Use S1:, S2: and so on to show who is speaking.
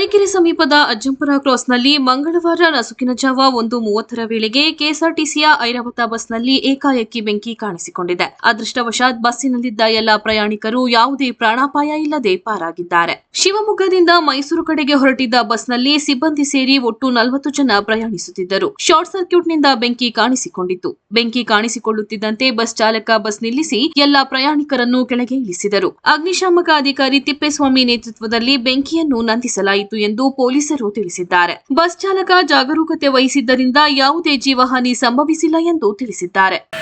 S1: ತರೀಕೆರೆ ಸಮೀಪದ ಅಜ್ಜಂಪುರ ಕ್ರಾಸ್ನಲ್ಲಿ ಮಂಗಳವಾರ ನಸುಕಿನ ಜಾವ ಒಂದು ಮೂವತ್ತರ ವೇಳೆಗೆ ಕೆಎಸ್ಆರ್ಟಿಸಿಯ ಐರಾವತ ಬಸ್ನಲ್ಲಿ ಏಕಾಏಕಿ ಬೆಂಕಿ ಕಾಣಿಸಿಕೊಂಡಿದೆ. ಅದೃಷ್ಟವಶಾತ್ ಬಸ್ಸಿನಲ್ಲಿದ್ದ ಎಲ್ಲ ಪ್ರಯಾಣಿಕರು ಯಾವುದೇ ಪ್ರಾಣಾಪಾಯ ಇಲ್ಲದೆ ಪಾರಾಗಿದ್ದಾರೆ. ಶಿವಮೊಗ್ಗದಿಂದ ಮೈಸೂರು ಕಡೆಗೆ ಹೊರಟಿದ್ದ ಬಸ್ನಲ್ಲಿ ಸಿಬ್ಬಂದಿ ಸೇರಿ ಒಟ್ಟು ನಲವತ್ತು ಜನ ಪ್ರಯಾಣಿಸುತ್ತಿದ್ದರು. ಶಾರ್ಟ್ ಸರ್ಕ್ಯೂಟ್ನಿಂದ ಬೆಂಕಿ ಕಾಣಿಸಿಕೊಂಡಿತ್ತು. ಬೆಂಕಿ ಕಾಣಿಸಿಕೊಳ್ಳುತ್ತಿದ್ದಂತೆ ಬಸ್ ಚಾಲಕ ಬಸ್ ನಿಲ್ಲಿಸಿ ಎಲ್ಲ ಪ್ರಯಾಣಿಕರನ್ನು ಕೆಳಗೆ ಇಳಿಸಿದರು. ಅಗ್ನಿಶಾಮಕ ಅಧಿಕಾರಿ ತಿಪ್ಪೇಸ್ವಾಮಿ ನೇತೃತ್ವದಲ್ಲಿ ಬೆಂಕಿಯನ್ನು ನಂದಿಸಲಾಯಿತು. ಎಂದು ಪೊಲೀಸರು ತಿಳಿಸಿದ್ದಾರೆ. ಬಸ್ ಚಾಲಕ ಜಾಗರೂಕತೆ ವಹಿಸಿದ್ದರಿಂದ ಯಾವುದೇ ಜೀವಹಾನಿ ಸಂಭವಿಸಿಲ್ಲ ಎಂದು ತಿಳಿಸಿದ್ದಾರೆ.